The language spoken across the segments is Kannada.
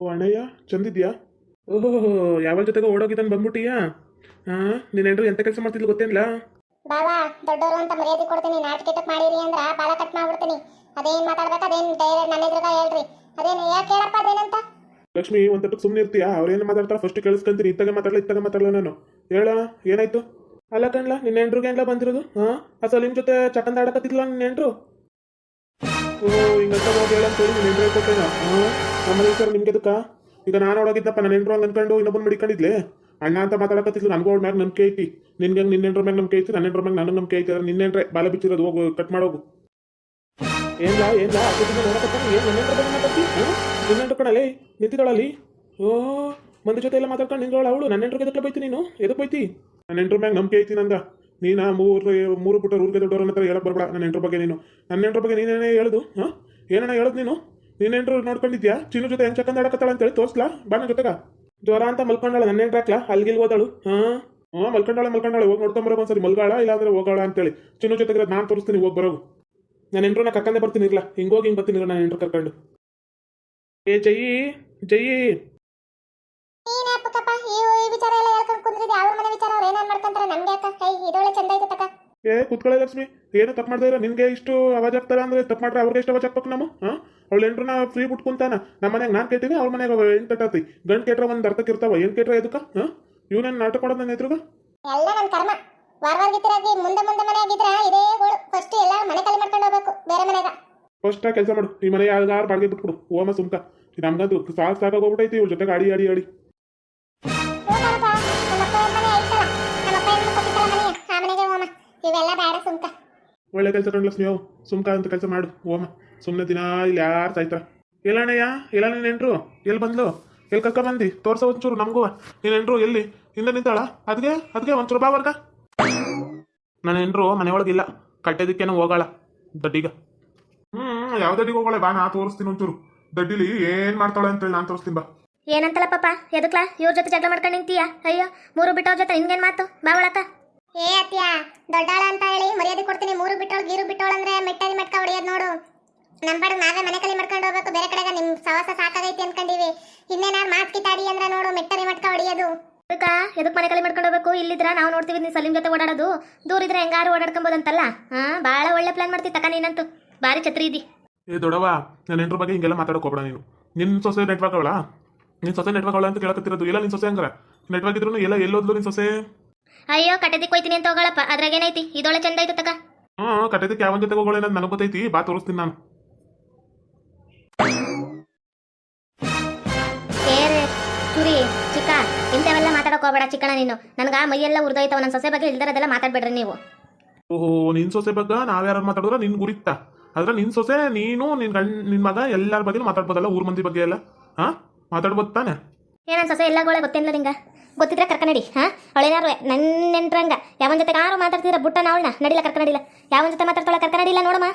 ಓ ಅಣ್ಣಯ್ಯ ಚಂದಿದ್ಯಾ? ಓಹೋ ಯಾವಾಗ ಜೊತೆಗೆ ಓಡೋಗಿದ್ದಾನೆ ಬಂದ್ಬಿಟ್ಟಿಯಾ? ಹಾಂ ನೀನೇನ್ರು ಎಂತ ಕೆಲಸ ಮಾಡ್ತಿದ್ಲು ಗೊತ್ತೇನಿಲ್ಲ ಬಾ ದೊಡ್ಡವರು ಅಂತ ಮರ್ಯಾದೆ ಕೊಡ್ತೀನಿ ನಾಟಕ ಮಾಡಿರಿ ಅಂದ್ರ ಬಾಲ ಕಟ್ ಮಾಡ್ಬಿಡ್ತೀನಿ. ಅದೇನ್ ಮಾತಾಡ್ಬೇಕು ಅದೇನ್ ಡೈರೆಕ್ಟ್ ನನ್ನ ಎದುರುಗ ಹೇಳ್ರಿ. ಅದೇನ್ ಯಾಕೆ ಹೇಳಪ್ಪ ಅದೇನಂತ? ಲಕ್ಷ್ಮಿ ಒಂದ್ ತಟ್ಟಕ್ಕೆ ಸುಮ್ಮನೆ ಇರ್ತೀಯಾ? ಅವ್ರೇನು ಮಾತಾಡ್ತಾರೆ ಫಸ್ಟ್ ಕೇಳಿಸ್ಕೊಂತೀನಿ ಇತ್ತಾಗ ಮಾತಾಡಲ್ಲ ಇತ್ತಾಗ ಮಾತಾಡಲ್ಲ ನಾನು. ಹೇಳ ಏನಾಯ್ತು? ಅಲ್ಲ ಕಣ್ಲ ನಿನ್ನ ಹೆಂಡ್ರಿಗೆ ಏನ್ಲ ಬಂದಿರೋದು? ಹಾಂ ಅಸಲು ನಿಮ್ ಜೊತೆ ಚಕಂದ ಆಡಕತ್ತಿದ್ಲ ನಿನ್ನ ಹೆಂಡ್ರು? ಓ ಹಿಂಗಂತ ಹೋಗಿ ಹೇಳಂತ ಹೇಳಿ ನಿನ್ನ ಹೆಂಡ್ರೆ ಕೊಟ್ಟೇನ ಹಾಂ ನಮ್ಮಲ್ಲಿ ಸರ್, ನಿಮ್ಗೆ ಅದಕ್ಕ ಈಗ ನಾನು ಒಳಗಿದ್ದಪ್ಪ ನನ್ನ ಹೆಂಡ್ರು ಹಂಗೆ ಅನ್ಕೊಂಡು ಇನ್ನೊಬ್ಬನ ಮಡಿಕೊಂಡಿದ್ಲೆ ಅಣ್ಣ ಅಂತ ಮಾತಾಡಕತ್ತಿದ್ಲು, ನನಗೂ ಅವ್ಳ ಮ್ಯಾಗ ನಂಬಿಕೆ ಐತಿ. ನಿನ್ಗೆ ನಿನ್ನ ಹೆಂಡ್ರ ಮ್ಯಾಗ ನಂಬಿಕೆ ಐತಿ ನನ್ನ ಹೆಂಡ್ರ ಮ್ಯಾಗ ನನಗೆ ನಂಬಿಕೆ ಐತಿ ನಿನ್ನ ಹೆಂಡ್ರೆ ಬಾಲ ಬಿಚ್ಚಿರೋದು ಹೋಗು, ಕಟ್ ಮಾಡೋಗು ಏನ್ಲ ಏನ್ಲ ಅಕ್ಕದಿಂದ ಏನು ಓ, ಮಂದಿ ಜೊತೆ ಎಲ್ಲ ಮಾತಾಡ್ಕೊಂಡು ನಿಂಗಳ ಅವಳು. ನನ್ನ ಹೆಂಡ್ರಿಗೆ ಎದಕ್ಕೆ ಬೈತಿ ನೀನು? ಎದಕ್ಕೆ ಬೈತಿ? ನನ್ನ ಹೆಂಡ್ರ ಮ್ಯಾಗ ನಂಬಿಕೆ ಐತಿ ನಂಗ. ನೀನ ಮೂರು ಮೂರು ಪುಟ್ಟ ಊರಿಗೆ ದೊಡ್ಡವ್ರ ಹತ್ರ ಹೇಳಕ್ ಬರ್ಬೇಡ ನನ್ನ ಹೆಂಡ್ರ ಬಗ್ಗೆ ನೀನು. ನನ್ನ ಹೆಂಡ್ರ ಬಗ್ಗೆ ನೀನೇನೇ ಹೇಳುದು? ಹಾಂ? ಏನಣ್ಣ ಹೇಳೋದು ನೀನು? ನಿನ್ನ ಹೆಂಡ್ರು ನೋಡ್ಕೊಂಡಿದ್ಯಾ? ಚಿನ್ನು ಜೊತೆ ಹೆಂಗ್ ಚಕಂದ ಆಡಕತ್ತಾಳ ಅಂತೇಳಿ ತೋರ್ಸ್ಲಾ? ಬಾ ನನ್ನ ಜೊತೆಗ. ಜ್ವರ ಅಂತ ಮಲ್ಕೊಂಡಾಳ ನನ್ನ ಹೆಂಡ್ರ ಹಾಕ್ಲಾ ಅಲ್ಲಿಗೆ ಹೋದಳು. ಹಾ? ಹಾಂ ಮಲ್ಕೊಂಡಾಳ ಮಲ್ಕೊಂಡಾಳೆ. ಹೋಗಿ ನೋಡ್ಕೊಂಬರೋಕೆ ಒಂದ್ಸರಿ ಮಲ್ಗಾಳ ಇಲ್ಲಾಂದ್ರೆ ಹೋಗಾಳ ಅಂತೇಳಿ. ಚಿನ್ನು ಜೊತೆಗೆ ನಾನು ತೋರಿಸ್ತೀನಿ ಹೋಗಿ ಬರೋ ನಾನು ನಾ ಕರ್ಕೊಂಡೆ ಬರ್ತೀನಿ ಇರ್ಲ. ಹಿಂಗೋಗಿ ಹಿಂಗೆ ಬರ್ತೀನಿ ನಾನು ಹೆಂಡ್ರು ಕರ್ಕೊಂಡು. ಏ ಜಯಿ ಜಯಿ. ಏ ಕುತ್ಕೊಳ್ಳಿ ಲಕ್ಷ್ಮಿ. ಏನು ತಪ್ಪು ಮಾಡ್ತಾ ಇರೋ? ನಿನ್ಗೆ ಇಷ್ಟು ಅವಾಜ್ ಆಗ್ತಾರೆ ಅಂದ್ರೆ ತಪ್ಪು ಮಾಡ್ರೆ ಅವ್ರಿಗೆ ಎಷ್ಟು ಅವಾಜ್ ಹಾಕ್ಬೇಕು ನಾವು? ಹಾಂ? ಅವಳು ನಾ ಫ್ರೀ ಬಿಟ್ಟು ಕುಂತಾನ ನಮ್ಮ ಮನೆಗೆ ನಾನು ಕೇಳ್ತೀನಿ ಅವ್ರ ಮನೆಗೆ ಎಂಟು ಕಟ್ಟಾತಿ ಗಂಡು ಕೇಟ್ರ ಒಂದು ಅರ್ಥಕ್ಕೆ ಇರ್ತಾವ ಏನು ಕೇಟ್ರ ಎದಕ್ಕೆ ಹಾಂ? ಇವನೇನು ನಾಟಕ ಕೊಡೋದು ನನ್ನ ಎದುರುಗ? ಎಲ್ಲ ನನ್ನ ಕರ್ಮ. ವಾರ ವಾರ ಗಿತ್ತಿರಾಗಿ ಮುಂದೆ ಮುಂದೆ ಮನೆ ಆಗಿದ್ರ ಇದೇ ಗೋಳು. ಫಸ್ಟ್ ಎಲ್ಲ ಮನೆ ಖಾಲಿ ಮಾಡ್ಕೊಂಡು ಹೋಗ್ಬೇಕು ಬೇರೆ ಮನೆಗ. ಫಸ್ಟ್ ಕೆಲಸ ಮಾಡು. ಈ ಮನೆ ಯಾರು ಬಾಡಿಗೆ ಬಿಟ್ಬಿಡು. ಓಮ ಸುಮ್ಕ. ನಮ್ಗಂತೂ ಸಾಕು ಸಾಕಾಗೋಗ್ಬಿಟ್ಟೈತಿ ಇವ್ರ ಜೊತೆಗೆ ಆ ಹೋಮ. ಇವೆಲ್ಲ ಬೇಡ ಸುಮ್ಕ. ಒಳ್ಳೆ ಕೆಲಸ ಕಂಡು ಲಕ್ಷ್ಮಿ ಅವು ಸುಮ್ಕ ಅಂತ ಕೆಲಸ ಮಾಡು ಓಮ ಸುಮ್ಮನೆ ದಿನ ಇಲ್ಲಿ ಯಾರು ಸಾಯ್ತಾರ ಎಲ್ಲಣ್ಣಯ್ಯ ಎಲ್ಲ ನಿನ್ನ ನೆಂಟ್ರು ಎಲ್ಲಿ ಬಂದ್ಲು? ಎಲ್ಲಿ ಕರ್ಕ ಬಂದಿ? ತೋರ್ಸ ಒಂಚೂರು ನಮಗೂ. ನೀನು ಎಂಟ್ರು ಎಲ್ಲಿ? ಹಿಂದೆ ನಿಂತಾಳ? ಅದಕ್ಕೆ ಅದಕ್ಕೆ ಒಂಚೂರು ಬಾ ವರ್ಗ. ನನ್ನ ಹೆಂಡ್ರು ಮನೆಯೊಳಗಿಲ್ಲ ಕಟ್ಟೆದಕ್ಕೇನು ಹೋಗಾಳ. ದಡ್ಡಿಗ. ಹ್ಮ್ ಯಾವ ದಡ್ಡಿಗೆ ಹೋಗೋಳೆ ಬಾ ನಾ ತೋರಿಸ್ತೀನಿ ಒಂಚೂರು. ದಡ್ಡಿಲಿ ಏನ್ ಮಾಡ್ತಾಳೆ ಅಂತೇಳಿ ನಾನು ತೋರಿಸ್ತೀನಿ ಬಾ. ಏನಂತಲ್ಲ ಪಾಪ? ಎದಕ್ಲಾ? ಇವ್ರ ಜೊತೆ ಜಗಳ ಮಾಡ್ಕೊಂಡು ನಿಂತೀಯ? ಅಯ್ಯೋ ಮೂರು ಬಿಟ್ಟವ್ರ ಜೊತೆ ಹಿಂಗೇನ್ ಮಾತು? ಬಾ ಒಳಕ. ಏ ಅತ್ಯ ದೊಡ್ಡಾಳ ಅಂತ ಹೇಳಿ ಮರ್ಯಾದೆ ಕೊಡ್ತೀನಿ. ಮೂರು ಬಿಟ್ಟೋಳು ಗೀರು ಬಿಟ್ಟೋಳು ಅಂದ್ರೆ ಮೆಟ್ಟಾಗಿ ಮಟ್ಕ ಹೊಡಿಯೋದು ನೋಡು. ಪಾಡಿಗೆ ನಾವೇ ಮನೆ ಕಲಿ ಮಾಡ್ಕೊಂಡು ಹೋಗ್ಬೇಕು. ಬೇರೆ ಕಡೆಗೆ ನಿಮ್ ಸವಾಸ ಸಾಕಾಗೈತಿ ಅನ್ಕೊಂಡಿವಿ. ಇನ್ನೇನಾರು ಮಾತ್ ಕಿತಾಡಿ ಅಂದ್ರೆ ನೋಡು ಮೆಟ್ಟರಿ ಮಟ್ಕ ಹೊಡಿಯೋದು. ಅದಕ್ಕ ಎದಕ್ ಮನೆ ಕಲಿ ಮಾಡ್ಕೊಂಡು ಹೋಗ್ಬೇಕು? ಇಲ್ಲಿದ್ರ ನಾವು ನೋಡ್ತೀವಿ ನೀ ಸಲೀಂ ಜೊತೆ ಓಡಾಡೋದು. ದೂರ ಇದ್ರೆ ಹೆಂಗಾರು ಓಡಾಡ್ಕೊಂಬೋದಂತಲ್ಲ? ಹಾ ಭಾಳ ಒಳ್ಳೆ ಪ್ಲಾನ್ ಮಾಡ್ತಿ ತಕ ನೀನಂತೂ. ಭಾರಿ ಛತ್ರಿ ಇದಿ. ಏ ದೊಡವ ನನ್ನ ಹೆಂಡ್ರ ಬಗ್ಗೆ ಹಿಂಗೆಲ್ಲ ಮಾತಾಡಕ್ ಹೋಗ್ಬೇಡ ನೀನು. ನಿನ್ನ ಸೊಸೆ ನೆಟ್ವರ್ಕ್ ಅವಳ? ನಿನ್ನ ಸೊಸೆ ನೆಟ್ವರ್ಕ್ ಅವಳ ಅಂತ ಕೇಳಕತ್ತಿರೋದು? ಇಲ್ಲ ನಿನ್ನ ಸೊಸೆ ಹಂಗಾರ? ನೆಟ್ವರ್ಕ್ ಇದ್ರು ಎಲ್ಲ ಎಲ್ಲೋದ್ಲು ನಿನ್ನ ಸೊಸೆ? ಅಯ್ಯೋ ಕಟ್ಟದಿಕ್ ಹೋಯ್ತೀನಿ ಅಂತ ಹೋಗಳಪ್ಪ. ಅದ್ರಾಗೇನೈತಿ? ಇದೊಳೆ ಚಂದ ಐತೆ ತಕ. ಹ್ಞೂ ಕಟ್ಟದಕ್ಕೆ ಯಾವ ಜೊತೆ ಹೋಗೋಳೆ ಅಂತ ನನಗೆ ಗೊತ್ತೈತಿ. ಬಾ ತೋರಿಸ್ತೀನಿ ನಾನು. ಇಂಥವೆಲ್ಲ ಮಾತಾಡಕ್ ಹೋಗಬೇಡ ಚಿಕ್ಕಣ ನೀನು. ನನಗ ಮೈಯೆಲ್ಲ ಉರ್ದೋಯ್ತಾವ ನನ್ನ ಸೊಸೆ ಬಗ್ಗೆ ಇಲ್ದರದೆಲ್ಲ ಮಾತಾಡ್ಬೇಡ್ರಿ ನೀವು. ಓಹೋ ನಿನ್ ಸೊಸೆ ಬಗ್ಗೆ ನಾವ್ಯಾರು ಮಾತಾಡಿದ್ರೆ ನಿನ್ ಗುರಿತ್ತ ಆದ್ರೆ ನಿನ್ ಸೊಸೆ ನೀನು ನಿನ್ ಗಂಡ್ ನಿನ್ ಮಗ ಎಲ್ಲರ ಬಗ್ಗೆ ಮಾತಾಡ್ಬೋದಲ್ಲ ಊರ್ ಮಂದಿ ಬಗ್ಗೆ ಎಲ್ಲ? ಹಾ? ಮಾತಾಡ್ಬೋದು ತಾನೆ? ಏನ ಸೊಸೆ ಎಲ್ಲ ಗೋಳೆ ಗೊತ್ತೇನಿಲ್ಲ ನಿಂಗ? ಗೊತ್ತಿದ್ರೆ ಕರ್ಕನಡಿ ಹಾ? ಅವಳೇನಾರು ನನ್ನ ನೆಂಟ್ರಂಗ? ಯಾವನ್ ಜೊತೆ ಯಾರು ಮಾತಾಡ್ತಿದ್ರ ಬುಟ್ಟ ಅವಳನ್ನ ನಡಿಲ್ಲ ಕರ್ಕನಡಿಲ್ಲ ಯಾವನ್ ಜೊತೆ ಮಾತಾಡ್ತಾಳ ಕರ್ಕನಡಿಲ್ಲ ನೋಡಮ್ಮ.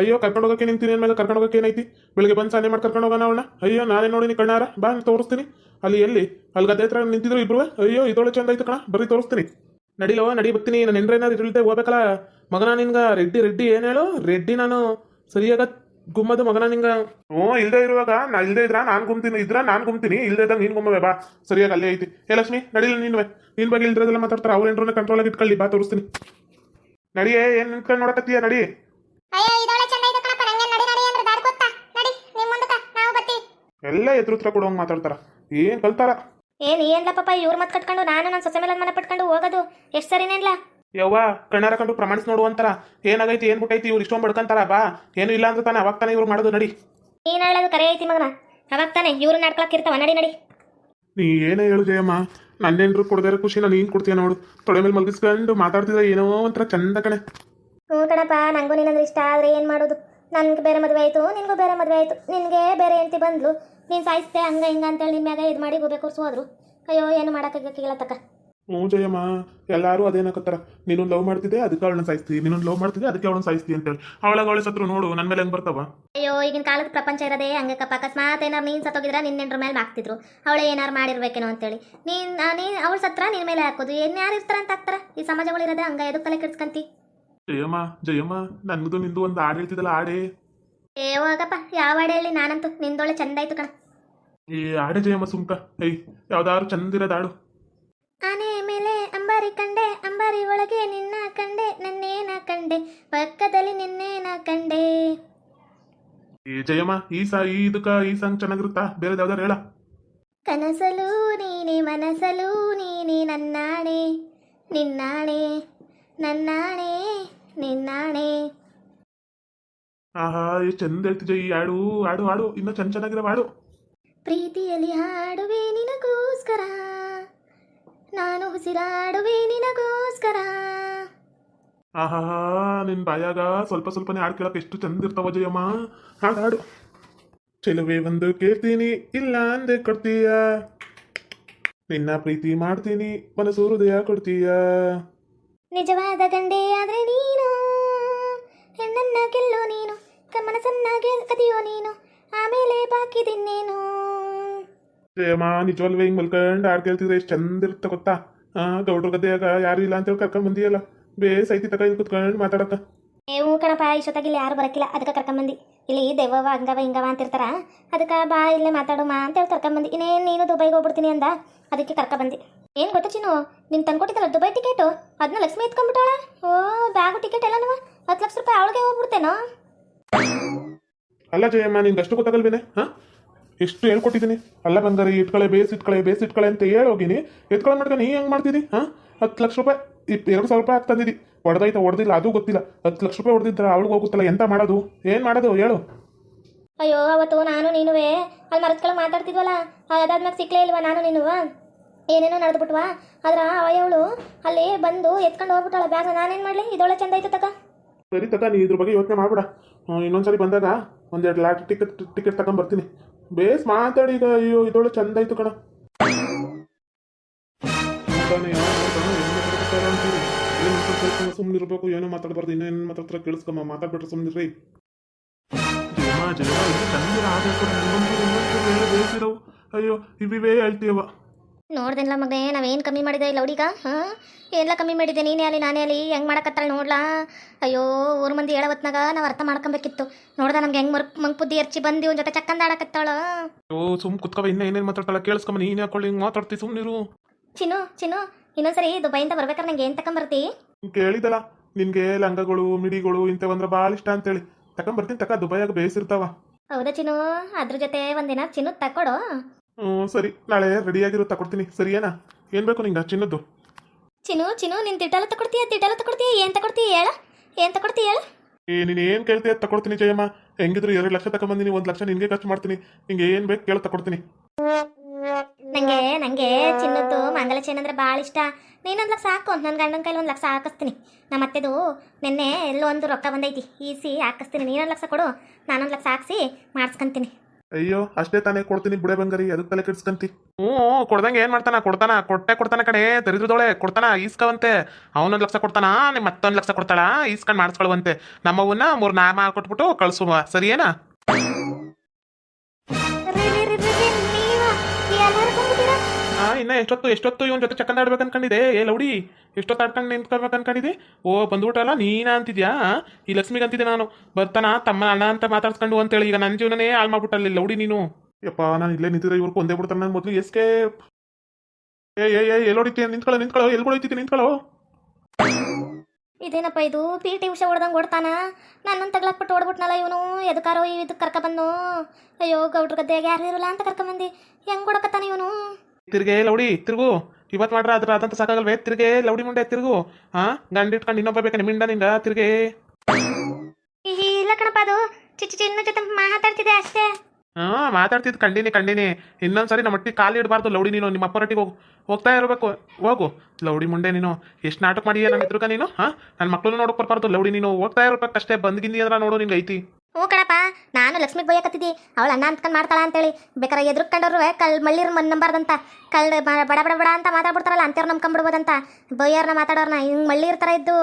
ಅಯ್ಯೋ ಕರ್ಕೊಂಡು ಹೋಗಕ್ಕೆ ನಿಂತೀನಿ ಅಂದ್ಮೇಲೆ ಕರ್ಕೊಂಡು ಹೋಗಕ್ಕೆ ಏನೈತಿ? ಬೆಳಿಗ್ಗೆ ಬಂದು ಸಾನೆ ಮಾಡಿ ಕರ್ಕೊಂಡು ಹೋಗೋಣ ಅವಣ್ಣ ಅಯ್ಯೋ, ನಾನೇ ನೋಡಿನಿ ಕಣ್ಣಾರ, ಬಾ ತೋರಿಸ್ತೀನಿ. ಅಲ್ಲಿ ಎಲ್ಲಿ? ಅಲ್ಲಿ ಗದ್ದೆ ಹತ್ರ ನಿಂತಿದ್ರು ಇಬ್ರು? ಅಯ್ಯೋ ಇದೊಳೆ ಚಂದ ಐತೆ ಕಣ ಬರೀ ತೋರಿಸ್ತೀನಿ. ನಡಿಲವ ನಡಿ ಬರ್ತೀನಿ ನನ್ನ ಹೆಂಡ್ರೇನಾರು ಇರಲ್ದೆ ಹೋಗ್ಬೇಕಲ್ಲ? ಮಗನ ನಿನ್ಗ ರೆಡ್ಡಿ ರೆಡ್ಡಿ ಏನು ಹೇಳು? ರೆಡ್ಡಿ ನಾನು ಸರಿಯಾಗ ಗುಮ್ಮದ ಮಗನ ನಿಂಗ. ಓ ಇಲ್ದೇ ಇರುವಾಗ ನಾ ಇಲ್ದೆ ಇದ್ರ ನಾನು ಗುಮ್ತೀನಿ, ಇದ್ರ ನಾನು ಗುಮ್ತೀನಿ, ಇಲ್ದೇ ಇದ್ದಾಗ ನೀನು ಗುಮ್ಮವೆ, ಬಾ. ಸರಿಯಾಗಿ ಅಲ್ಲೇ ಐತಿ. ಹೇ ಲಕ್ಷ್ಮಿ ನಡಿಲ್ಲ ನೀನು ನಿನ್ ಬಗ್ಗೆ ಇಲ್ದ್ರದೆಲ್ಲ ಮಾತಾಡ್ತಾರೆ, ಅವ್ರ ಕಂಟ್ರೋಲ್ ಆಗಿ ಇಟ್ಕೊಳ್ಳಿ, ಬಾ, ತೋರಿಸ್ತೀನಿ. ನಡಿಯೇ ಏನು ನಿಂತ್ಕೊಂಡು ನೋಡಕತ್ತೀಯ, ನಡಿ. ಅಯ್ಯೋ ಇದೊಳ್ಳೆ ಚಂದ ಇದೆ ಕಣಪ್ಪ. ನಂಗೆ ನಡಿ ನಡಿ ಅಂದ್ರೆ ದಾರಿ ಗೊತ್ತಾ? ನಡಿ ನಿಮ್ ಮುಂದಕ್ಕ ನಾವು ಬರ್ತೀವಿ. ಎಲ್ಲ ಎದುರು ಉತ್ರ ಕೊಡೋಂಗ್ ಮಾತಾಡ್ತಾರ. ಏನ್ ಕಲ್ತಾರ? ಏನ್ ಏನ್ಲ ಪಾಪ ಇವ್ರ ಮತ್ ಕಟ್ಕೊಂಡು ನಾನು ನನ್ನ ಸೊಸೆ ಮೇಲೆ ಮನೆ ಪಟ್ಕೊಂಡು ಹೋಗೋದು. ಎಷ್ಟು ಸರಿನೇನ್ಲ ಯವ್ವ ಕಣ್ಣಾರ ಕಂಡು ಪ್ರಮಾಣಿಸ್ ನೋಡು ಅಂತಾರ. ಏನಾಗೈತಿ ಏನ್ ಬಿಟ್ಟೈತಿ ಇವ್ರು ಇಷ್ಟೊಂದು ಬಡ್ಕಂತಾರ ಬಾ. ಏನು ಇಲ್ಲ ಅಂದ್ರೆ ತಾನೆ ಅವಾಗ ತಾನೆ ಇವ್ರು ಮಾಡೋದು ನಡಿ. ನೀನ್ ಹೇಳೋದು ಕರೆ ಐತಿ ಮಗನ. ಅವಾಗ ತಾನೆ ಇವ್ರು ನಡ್ಕೊಳಕ್ ಇರ್ತಾವ. ನಡಿ ನಡಿ. ನೀ ಏನೇ ಹೇಳು ಜಯಮ್ಮ. ನನ್ನೇನ್ರು ಕೊಡದಾರ ನಾನು ಏನು ಕೊಡ್ತೀಯ ನೋಡು. ತೊಡೆ ಮೇಲೆ ಮಲಗಿಸ್ಕೊಂಡು ಮಾತಾಡ್ತಿದ್ದ ಏನೋ ಒಂಥರ ಚಂದ ಕಣೆ. ಹ್ಞೂ ಕಣಪ್ಪ ನಂಗೂ ನೀನಂದ್ರೆ ಇಷ್ಟ ಆದರೆ ಏನು ಮಾಡೋದು? ನನಗೆ ಬೇರೆ ಮದುವೆ ಆಯಿತು ನಿನಗೂ ಬೇರೆ ಮದುವೆ ಆಯಿತು. ನಿನಗೆ ಬೇರೆ ಎಂತಿ ಬಂದ್ಲು ನೀನು ಸಾಯಿಸ್ತೆ ಹಂಗೆ ಹಿಂಗೆ ಅಂತೇಳಿ ನಿಮ್ಯಾಗ ಇದು ಮಾಡಿ ಹೋಗ್ಬೇಕು ಹೋದ್ರು. ಅಯ್ಯೋ ಏನು ಮಾಡೋಕ್ಕಾಗಕ್ಕಿಲ್ಲ ತಕ್ಕ ಹ್ಞೂ ಜಯಮ್ಮ ಎಲ್ಲರೂ ಅದೇನಾಕತ್ತಾರ? ನೀನು ಲವ್ ಮಾಡ್ತಿದ್ದೆ ಅದಕ್ಕೆ ಅವಳನ್ನ ಸಾಯಿಸ್ತೀವಿ ನೀನು ಲವ್ ಮಾಡ್ತಿದ್ದೆ ಅದಕ್ಕೆ ಅವಳನ್ನ ಸಾಯಿಸ್ತೀವಿ ಅಂತೇಳಿ. ಅವಳ ಅವಳೆ ಸತ್ರು ನೋಡು ನನ್ನ ಮೇಲೆ ಹೆಂಗೆ ಬರ್ತಾವ? ಅಯ್ಯೋ ಈಗಿನ ಕಾಲದ ಪ್ರಪಂಚ ಇರೋದೇ ಹಂಗಕ್ಕಪ್ಪ. ಅಕಸ್ಮಾತ್ ಏನಾರು ನೀನು ಸತ್ತೋಗಿದ್ರೆ ನಿನ್ನೆಂಟ್ರ ಮೇಲೆ ಹಾಕ್ತಿದ್ರು. ಅವಳೇ ಏನಾರು ಮಾಡಿರ್ಬೇಕೇನೋ ಅಂತೇಳಿ. ನೀನು ನೀನು ಅವಳ ಸತ್ರ ನಿನ್ನ ಮೇಲೆ ಹಾಕೋದು. ಏನು ಯಾರು ಇರ್ತಾರ ಅಂತ ಹಾಕ್ತಾರ? ಈ ಸಮಾಜಗಳಿರೋದೇ ಹಂಗೆ ಎದಕ್ಕೆ ಕಲೆ ಕೆಡ್ಸ್ಕಂತಿ? ಜಯಮ್ಮ ಜಯಮ್ಮ ನನ್ಗದು ನಿಂದು ಒಂದು ಹಾಡು ಹೇಳ್ತಿದ್ದಲ್ಲ ಹಾಡೇ. ಏ ಹೋಗಪ್ಪ ಯಾವ ಆಡಲ್ಲಿ ನಾನಂತೂ ನಿಂದೊಳೆ ಚಂದ ಆಯ್ತು ಕಣ. ಈ ಆಡೆ ಜಯಮ್ಮ ಸುಮ್ಕ. ಏಯ್ ಯಾವ್ದಾದ್ರು ಚಂದಿರೋದು ಹಾಡು. ಆನೆ ಮೇಲೆ ಅಂಬಾರಿ ಕಂಡೆ ಅಂಬಾರಿ ಒಳಗೆ ನಿನ್ನ ಕಂಡೆ ನನ್ನೇನ ಕಂಡೆ ಪಕ್ಕದಲ್ಲಿ ನಿನ್ನೇನ ಕಂಡೆ. ಈ ಜಯಮ್ಮ ಈ ಸಾ ಈ ಇದಕ್ಕ ಈ ಸಾಂಗ್ ಚೆನ್ನಾಗಿರುತ್ತಾ? ಬೇರೆ ಯಾವ್ದಾರು ಹೇಳ. ಕನಸಲು ನೀನೆ ಮನಸಲು ನೀನೆ ನನ್ನಾಣೆ ನಿನ್ನಾಣೆ ನನ್ನಾಣೆ. ನಿನ್ನಾಣೆ. ಆಹಾ ಎಷ್ಟು ಚಂದ ಹೇಳ್ತಿದ್ದೆ ಈ ಹಾಡು. ಹಾಡು ಹಾಡು. ಇನ್ನೂ ಚಂದ ಚೆನ್ನಾಗಿರೋ ಹಾಡು. ಪ್ರೀತಿಯಲ್ಲಿ ಹಾಡುವೆ ನಿನಗೋಸ್ಕರ. ನಾನು ಉಸಿರಾಡುವೆ ನಿನಗೋಸ್ಕರ. ಆಹಾ ನಿನ್ ಬಾಯಾಗ ಸ್ವಲ್ಪ ಸ್ವಲ್ಪನೇ ಹಾಡು ಕೇಳಕ್ಕೆ ಎಷ್ಟು ಚಂದ ಇರ್ತಾವ ಜಯಮ್ಮ. ಹಾಡು ಹಾಡು. ಚೆಲುವೆ ಒಂದು ಕೇಳ್ತೀನಿ ಇಲ್ಲ ಅಂದೆ ಕೊಡ್ತೀಯ? ನಿನ್ನ ಪ್ರೀತಿ ಮಾಡ್ತೀನಿ ಮನಸ್ಸು ಹೃದಯ ಕೊಡ್ತೀಯ? ನಿಜವಾದ ಗಂಡೆ ಆದ್ರೆ ನೀನು. ಹೆಣ್ಣನ್ನ ಗೆಲ್ಲೋ ನೀನು ಕಮನಸನ್ನ ಕದಿಯೋ ನೀನು ಆಮೇಲೆ ಬಾಕಿ ತಿನ್ನೇನು. ಜಯಮ್ಮ ನಿಜವಲ್ವೇ ಹಿಂಗ್ ಮಲ್ಕಂಡ್ ಹಾಡು ಕೇಳ್ತಿದ್ರೆ ಎಷ್ಟು ಚಂದ ಇರುತ್ತೆ ಗೊತ್ತಾ? ಹಾ ಗೌಡ್ರ ಗದ್ದೆಯಾಗ ಯಾರು ಇಲ್ಲ ಅಂತೇಳಿ ಕರ್ಕೊಂಡ್ ಬಂದಿಯಲ್ಲ. ಬೇಸ್ ಐತಿ ತಕ ಇಲ್ಲಿ ಕುತ್ಕೊಂಡು ಮಾತಾಡಕ. ನೀವು ಕಣಪ್ಪ ಇಷ್ಟೊತ್ತಾಗಿ ಇಲ್ಲಿ ಯಾರು ಬರಕಿಲ್ಲ ಅದಕ್ಕೆ ಕರ್ಕೊಂಬಂದಿ ಇಲ್ಲಿ ದೆವ್ವವ ಹಂಗವ ಹಿಂಗವ ಅಂತಿರ್ತಾರ. ಅದಕ್ಕೆ ಬಾ ಇಲ್ಲೇ ಮಾತಾಡು ಮಾ ಅಂತೇಳಿ ಕರ್ಕೊಂಬಂದಿ ಇನ್ನೇನು ನೀನು ದುಬೈಗೆ ಹೋಗ್ಬಿಡ್ತೀನಿ ಅಂದ. ಅದಕ್ಕೆ ಕರ್ಕೊಂಬಂದು ಏನು ಗೊತ್ತಾ ಚಿನ್ನು? ನೀನು ತಂದ್ಕೊಟ್ಟಿದ್ದಲ್ಲ ದುಬೈ ಟಿಕೆಟು ಅದನ್ನ ಲಕ್ಷ್ಮಿ ಎತ್ಕೊಂಡ್ಬಿಟ್ಟಾಳ? ಓ ಬ್ಯಾಗು ಟಿಕೆಟ್ ಎಲ್ಲ ಹತ್ತು ಲಕ್ಷ ರೂಪಾಯಿ ಅವಳಿಗೆ ಹೋಗ್ಬಿಡ್ತೇನೋ? ಅಲ್ಲ ಜಯಮ್ಮ ನಿನ್ ಅಷ್ಟು ಗೊತ್ತಾಗಲ್ವೇನೆ? ಹಾಂ? ಎಷ್ಟು ಹೇಳ್ಕೊಟ್ಟಿದ್ದೀನಿ ಅಲ್ಲ ಬಂದರೆ ಇಟ್ಕಳೆ ಬೇಸ್ ಇಟ್ಕಳೆ ಬೇಸ್ ಇಟ್ಕಳೆ ಅಂತ ಹೇಳೋಗಿನಿ ಎತ್ಕೊಳ್ಳೋ ಮಾಡ್ಕೊ ನೀ ಹೆಂಗ್ ಮಾಡ್ತಿದ್ದಿ ಹಾ? ಹತ್ತು ಲಕ್ಷ ರೂಪಾಯಿ ಇಪ್ ಎರಡು ಸಾವಿರ ರೂಪಾಯಿ ಆಗ್ತದಿದ್ದಿ ಹೊಡೆದಾಯ್ತಾ ಹೊಡೆದಿಲ್ಲ ಅದು ಗೊತ್ತಿಲ್ಲ. ಹತ್ತು ಲಕ್ಷ ರೂಪಾಯಿ ಹೊಡೆದಿದ್ರೆ ಅವಳಿಗೆ ಹೋಗುತ್ತಲ್ಲ ಎಂತ ಮಾಡೋದು? ಏನು ಮಾಡೋದು ಹೇಳು. ಅಯ್ಯೋ ಅವತ್ತು ನಾನು ನೀನುವೆ. ಅಲ್ಲಿ ಮರದ ಕೆಳಗೆ ಮಾತಾಡ್ತಿದ್ವಲ್ಲ ಅದಾದ್ಮೇಲೆ ಸಿಕ್ಲೇ ಇಲ್ವಾ ನಾನು ನೀನುವ? ಏನೇನೋ ನಡೆದ್ಬಿಟ್ವಾ ಆದ್ರ ಅವಯವಳು ಅಲ್ಲಿ ಬಂದು ಎತ್ಕೊಂಡು ಹೋಗ್ಬಿಟ್ಟಾಳ. ಬ್ಯಾಗ್ ನಾನೇನು ಮಾಡಲಿ? ಇದೊಳ್ಳೆ ಚಂದ ಐತೆ ತಕ. ಸರಿ ತಕ ನೀ ಇದ್ರ ಬಗ್ಗೆ ಯೋಚನೆ ಮಾಡ್ಬಿಡ. ಇನ್ನೊಂದ್ಸರಿ ಬಂದಾಗ ಒಂದೆರಡು ಲಾಟ್ ಟಿಕೆಟ್ ಟಿಕೆಟ್ ತಗೊಂಡ್ ಬರ್ತೀನಿ. ಬೇಸ್ ಮಾತಾಡಿ ಈಗ. ಅಯ್ಯೋ, ಇದೊಳ್ಳೆ ಚಂದ ಆಯ್ತು ಕಣ. ಸುಮ್ಮನೆ ಇರಬೇಕು ಏನೋ ಮಾತಾಡ್ಬಾರ್ದು, ಇನ್ನೇನು ಮಾತಾಡ್ತಾರೆ ಕೇಳಿಸ್ಕೊಮ್ಮ. ಮಾತಾಡ್ಬಿಟ್ರೆ ಸುಮ್ಮನಿರ್ರಿ ರೀ ಜಯಮ್ಮ ಇದು ಚಂದಿರ ಅಯ್ಯೋ, ಇವಿವೇ ಹೇಳ್ತೀಯವ ನೋಡ್ದೇನಲ್ಲ ಮಗನೇ ನಾವೇನು ಕಮ್ಮಿ ಮಾಡಿದೆ ಇಲ್ಲ ಹುಡುಗ? ಹಾಂ? ಎಲ್ಲ ಕಮ್ಮಿ ಮಾಡಿದೆ ನೀನೇ ಅಲ್ಲಿ ನಾನೇ ಅಲ್ಲಿ ಹೆಂಗೆ ಮಾಡಕತ್ತಾಳ ನೋಡ್ಲಾ? ಅಯ್ಯೋ ಊರು ಮಂದಿ ಹೇಳವತ್ನಾಗ ನಾವು ಅರ್ಥ ಮಾಡ್ಕೊಬೇಕಿತ್ತು. ನೋಡ್ದ ನಮ್ಗೆ ಹೆಂಗೆ ಮರ್ ಮಂಗ್ ಬುದ್ಧಿ ಎರ್ಚಿ ಬಂದು ಒಂದು ಜೊತೆ ಚಕ್ಕಂದ ಆಡಕತ್ತಾಳ. ಓ ಸುಮ್ ಕುತ್ಕವ ಇನ್ನ ಏನೇನು ಮಾತಾಡ್ತಾಳ? ಕೇಳಿಸ್ಕೊಂಬ ನೀನು ಹಾಕೊಳ್ಳಿ ಹಿಂಗೆ ಮಾತಾಡ್ತಿ ಸುಮ್ಮನಿರು ಚಿನ್ನು ಚಿನ್ನು ಇನ್ನೊಂದ್ಸರಿ ದುಬೈಯಿಂದ ಬರ್ಬೇಕಾದ್ರೆ ನಂಗೆ ಏನು ತಕೊಂಬರ್ತಿ? ಕೇಳಿದಲ್ಲ ನಿನ್ಗೆ ಲಂಗಗಳು ಮಿಡಿಗಳು ಇಂಥವಂದ್ರೆ ಭಾಳ ಇಷ್ಟ ಅಂತೇಳಿ. ತಕೊಂಬರ್ತೀನಿ ತಕ ದುಬೈಯಾಗ ಬೇಯಿಸಿರ್ತಾವ ಹೌದಾ ಚಿನ್ನು? ಅದ್ರ ಜೊತೆ ಒಂದಿನ ಚಿನ್ನು ತಕೊಡು? ಹ್ಞೂ ಸರಿ. ನಾಳೆ ರೆಡಿಯಾಗಿರೋ ತಕೊಡ್ತೀನಿ. ಸರಿಯೇನಾ? ಏನು ಬೇಕು ನಿಂಗೆ? ಚಿನ್ನದ್ದು. ಚಿನ್ನು ಚಿನ್ನು ನಿನ್ ತಿಟಾಲ ತಕೊಡ್ತೀಯ? ತಿಟ್ಟೆಲ್ಲ ತಕೊಡ್ತೀಯ? ಏನ್ ತಕೊಡ್ತೀಯ ಹೇಳ? ಏನ್ ತಕೊಡ್ತೀಯ ಹೇಳ? ಏ ನೀನು ಏನು ಕೇಳ್ತೀಯ ತಗೊಡ್ತೀನಿ ಜಯಮ್ಮ. ಹೆಂಗಿದ್ರು ಎರಡು ಲಕ್ಷ ತಗೊಂಬಂದಿನಿ ಒಂದು ಲಕ್ಷ ನಿನಗೆ ಖರ್ಚು ಮಾಡ್ತೀನಿ. ನಿಂಗೆ ಏನು ಬೇಕು ಕೇಳಿ ತಕೊಡ್ತೀನಿ. ನಂಗೆ ನಂಗೆ ಚಿನ್ನದ್ದು ಮಂಗಲ ಚೈನ್ ಅಂದ್ರೆ ಭಾಳ ಇಷ್ಟ. ನೀನೊಂದು ಲಕ್ಷ ಹಾಕು. ನನ್ನ ಗಂಡನ ಕೈಲಿ ಒಂದು ಲಕ್ಷ ಹಾಕಿಸ್ತೀನಿ. ನಮ್ಮ ಅತ್ತೆದು ನಿನ್ನೆ ಎಲ್ಲೋ ಒಂದು ರೊಕ್ಕ ಬಂದೈತಿ. ಈಸಿ ಹಾಕಿಸ್ತೀನಿ. ನೀನೊಂದು ಲಕ್ಷ ಕೊಡು. ನಾನೊಂದು ಲಕ್ಷ ಹಾಕ್ಸಿ ಮಾಡಿಸ್ಕೊಂತೀನಿ. ಅಯ್ಯೋ, ಅಷ್ಟೇ ತಾನೇ ಕೊಡ್ತೀನಿ ಬಿಡೆ ಬಂಗಾರಿ, ಅದಕ್ಕೆ ತಲೆ ಕೆಡ್ಸ್ಕಂತಿ. ಹ್ಞೂ ಕೊಡ್ದಂಗೆ ಏನ್ ಮಾಡ್ತಾನ? ಕೊಡ್ತಾನ, ಕೊಟ್ಟೆ ಕೊಡ್ತಾನ ಕಡೆ ದರಿದ್ರದೊಳೆ, ಕೊಡ್ತಾನ, ಈಸ್ಕವಂತೆ. ಅವನೊಂದು ಲಕ್ಷ ಕೊಡ್ತಾನ? ನಿಮ್ಮ ಮತ್ತೊಂದು ಲಕ್ಷ ಕೊಡ್ತಾಳ? ಈಸ್ಕೊಂಡು ಮಾಡಿಸ್ಕೊಳ್ಳುವಂತೆ ನಮ್ಮವನ್ನ ಮೂರ್ ನಾ ಮಾಡ್ಕೊಟ್ಬಿಟ್ಟು ಕಳ್ಸುವ ಸರಿಯೇನಾ? ಇನ್ನ ಎಷ್ಟೊತ್ತು ಎಷ್ಟೊತ್ತು ಇವನ್ ಜೊತೆ ಚಕ್ಕಂದ ಆಡ್ಬೇಕು ಅನ್ಕೊಂಡಿದೆ ಏ ಲೌಡಿ ಎಷ್ಟೊತ್ತು ಆಡ್ಕೊಂಡು ನಿಂತ್ಕೊಳ್ಬೇಕು ಅನ್ಕೊಂಡಿದೆ ಓ ಬಂದ್ಬಿಟ್ಟಲ್ಲ ನೀನ ಅಂತಿದ್ಯಾ? ಈ ಲಕ್ಷ್ಮಿಗೆ ಅಂತಿದ್ದೆ ನಾನು. ಬರ್ತಾನ ತಮ್ಮ ಅಣ್ಣ ಅಂತ ಮಾತಾಡ್ಸ್ಕೊಂಡು ಅಂತೇಳಿ ಈಗ ನನ್ನ ಜೀವನನೇ ಹಾಳು ಮಾಡ್ಬಿಟ್ಟಲ್ಲಿ ಲೌಡಿ ನೀನು. ಯಪ್ಪ ನಾನು ಇಲ್ಲೇ ನಿಂತಿದ್ರೆ ಇವ್ರು ಒಂದೇ ಬಿಡ್ತಾರೆ ನಾನು ಮೊದಲು ಎಸ್ಕೆ ಏ ಏ ಏ ಎಲ್ಲಿ ಹೊಡಿತೀಯ ನಿಂತ್ಕೊಳ್ಳೋ ನಿಂತ್ಕೊಳ್ಳೋ ಎಲ್ಲಿ ಹೊಡಿತೀತಿ ನಿಂತ್ಕೊಳ್ಳೋ. ಇದೇನಪ್ಪ ಇದು? ಪಿ ಟಿ ಉಷಾ ಹೊಡ್ದಂಗೆ ಓಡ್ತಾನ? ನನ್ನನ್ನು ತಗ್ಲಾಕ್ಬಿಟ್ಟು ಓಡ್ಬಿಟ್ನಲ್ಲ ಇವನು? ಎದಕ್ಕಾರೋ ಇದಕ್ಕೆ ಕರ್ಕೊಬಂದು ಅಯ್ಯೋ ಗೌಡ್ರ ಗದ್ದೆಯಾಗ ಯಾರು ಇರಲ್ಲ ಅಂತ ಕರ್ಕೊಂಬಂದು. ಹೆಂಗೆ ಹೊಡಕತ್ತಾನ ಇವನು? ತಿರ್ಗೆ ಲೌಡಿ ತಿರುಗು. ಇವತ್ ಮಾಡ್ರ ಅದ್ರ ಅದಂತ ಸಾಕಾಗಲ್ವೇ? ತಿರ್ಗೆ ಲೌಡಿ ಮುಂಡೆ ತಿರುಗು. ಹಾ ಗಂಡ ಇಟ್ಕೊಂಡು ಇನ್ನೊಬ್ಬ ಬೇಕಾ ನಿಮ್ಮಿಂದ ನಿಂಗ? ತಿರ್ಗೇ ಇಲ್ಲ ಕಣಪ್ಪ ಅದು. ಚಿಚ್ಚಿ ಚಿನ್ನ ಜೊತೆ ಮಾತಾಡ್ತಿದ್ದೆ ಅಷ್ಟೇ. ಹಾ ಮಾತಾಡ್ತಿದ್ ಕಂಡಿನಿ ಕಂಡಿನಿ. ಇನ್ನೊಂದ್ಸರಿ ನಮ್ಮ ಒಟ್ಟಿಗೆ ಕಾಲು ಇಡಬಾರ್ದು. ಲೌಡಿ ನೀನು ನಿಮ್ಮ ಅಪ್ಪರೊಟ್ಟಿಗೆ ಹೋಗು. ಹೋಗ್ತಾ ಇರಬೇಕು. ಹೋಗು. ಲೌಡಿ ಮುಂಡೆ ನೀನು. ಎಷ್ಟು ನಾಟಕ ಮಾಡಿಯ ನನ್ನ ಎದುರುಗ ನೀನು? ಹಾ? ನನ್ನ ಮಕ್ಕಳು ನೋಡಕ್ ಬರ್ಬಾರ್ದು. ಲೌಡಿ ನೀನು ಹೋಗ್ತಾ ಇರ್ಬೇಕು ಅಷ್ಟೇ ಬಂದ್ಗಿಂದಿ ಅಂದ್ರೆ ನೋಡು ನಿಂಗೆ ಐತಿ ಹ್ಞೂ ಕಣಪ್ಪ, ನಾನು ಲಕ್ಷ್ಮಿಗೆ ಬೈಯಕತ್ತಿದ್ದಿ ಅವಳು ಅಣ್ಣ ಅಂತ್ಕೊಂಡು ಮಾಡ್ತಾಳ ಅಂತೇಳಿ. ಬೇಕಾರೆ ಎದುರು ಕಂಡವ್ರು ಕಳ್ ಮಳ್ಳಿರ್ ಮನ್ ನಂಬಾರ್ದಂತ. ಬ- ಬಡ ಬಡ ಬಡ ಅಂತ ಮಾತಾಡ್ಬಿಡ್ತಾರಲ್ಲ ಅಂತೇವ್ರು ನಂಬ್ಕೊಂಡ್ಬಿಡ್ಬೋದಂತ ಬೈಯರ್ನ ಮಾತಾಡೋರ್ನ, ಹಿಂಗೆ ಮಳ್ಳಿ ಥರ ಇದ್ದು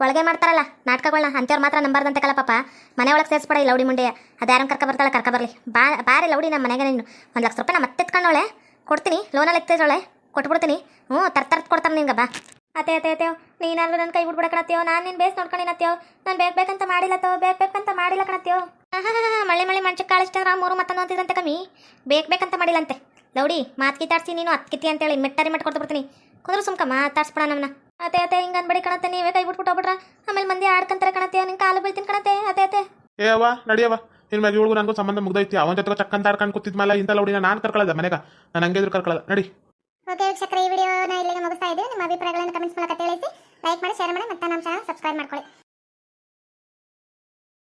ಒಳಗೆ ಮಾಡ್ತಾರಲ್ಲ ನಾಟಕಗಳನ್ನ ಅಂತೇವ್ರು ಮಾತ್ರ ನಂಬಾರ್ದಂತೆ ಕಲ ಪಾಪ ಮನೆ ಒಳಗೆ ಸೇರಿಸ್ಬೇಡ ಈ ಲೌಡಿ ಮುಂಡೆ. ಅದು ಯಾರು ಕರ್ಕ ಬರ್ತಾಳೆ, ಕರ್ಕ ಬರಲಿ. ಬಾ ಬಾರಿ ಲೌಡಿ ನಮ್ಮ ಮನೆಗೆ ನೀನು. ಒಂದು ಲಕ್ಷ ರೂಪಾಯಿ ನಾನು ಮತ್ತೆ ಎತ್ಕೊಂಡವಳೆ ಕೊಡ್ತೀನಿ, ಲೋನಲ್ಲಿ ಎತ್ತಿದವಳೆ ಕೊಟ್ಬಿಡ್ತೀನಿ. ಹ್ಞೂ ತರ್ತರ್ತ್ ಕೊಡ್ತಾರೆ ನಿಂಗೆ ಬಾ. ಅತ್ತೆ ಅತ್ತೆ ಅತ್ತೆಯೋ ನೀನಲ್ಲ ನನ್ನ ಕೈ ಬಿಡ್ಬಿಡ ಕಣತ್ತೀಯೋ ನಾನು ನಿನ್ನ ಬೇಸ್ ನೋಡ್ಕೊಂಡಿನತ್ತೀಯೋ ನಾನು ಬೇಕು ಬೇಕಂತ ಮಾಡಿಲ್ಲತ್ತೋ ಬೇಕು ಬೇಕಂತ ಮಾಡಿಲ್ಲ ಕಣತ್ತೀಯೋ ಮಳೆ ಮಳೆ ಮಂಚ ಕಾಳಿಸ್ತಾರ ಮೂರು ಮತ್ತೊಂದು ಅಂತಿದ್ರಂತೆ ಕಮ್ಮಿ. ಬೇಕು ಬೇಕಂತ ಮಾಡಿಲ್ಲಂತೆ. ಲೌಡಿ, ಮಾತು ಕಿತ್ತಾಡ್ಸಿ ನೀನು ಹತ್ತು ಕಿತ್ತಿ ಅಂತೇಳಿ ಮೆಟ್ಟರಿ ಮಟ್ ಕೊಡ್ತು ಬಿಡ್ತೀನಿ. ಕುಂದ್ರು ಸುಮ್ಕ, ಮಾತಾಡ್ಸ್ಬಿಡ ನಮ್ಮನ್ನ ಅತೆ ಅತೆ ಹಿಂಗೆ ಕಣತ್ತೆ, ನೀವೇ ಕೈ ಬಿಟ್ಬಿಟ್ಟು ಹೋಗ್ಬಿಟ್ರ ಆಮೇಲೆ ಮಂದಿ ಆಡ್ಕಂತಾರೆ ಕಣತ್ತೆ ನಿನ್ ಕಾಲು ಬೀಳ್ತೀನಿ ಕಣತ್ತೆ ಅತೆ ಅತೆ ಏ, ಅವ್ವ ನಡಿಯವ ನಿನ್ ಮ್ಯಾಗ ನನಗೂ ಸಂಬಂಧ ಮುಗ್ದೈತಿ. ಅವನ ಜೊತೆ ಚಕ್ಕಂತ ಆಡ್ಕೊಂಡು ಕೂತಿದ್ಮಲ್ಲ, ಇಂಥ ಲೌಡಿನ ನಾನು ಕರ್ಕೊಳ್ಳೋದ ಮನೆಗ? ನಾನು ಹಂಗೆ ಇದ್ರು ಕರ್ಕೊಳ್ಳೋದ ನಡಿ. ಓಕೆ ವೀಕ್ಷಕರ, ಈ ವಿಡಿಯೋನ ಇಲ್ಲಿಗೆ ಮುಗಿಸ್ತಾ ಇದ್ದೀವಿ. ನಿಮ್ಮ ಅಭಿಪ್ರಾಯಗಳನ್ನು ಕಮೆಂಟ್ಸ್ ಮೂಲಕ ತಿಳಿಸಿ. ಲೈಕ್ ಮಾಡಿ ಶೇರ್ ಮಾಡಿ, ಮತ್ತೆ ನಮ್ಮ ಚಾನಲ್ ಸಬ್ಸ್ಕ್ರೈಬ್ ಮಾಡ್ಕೊಳ್ಳಿ.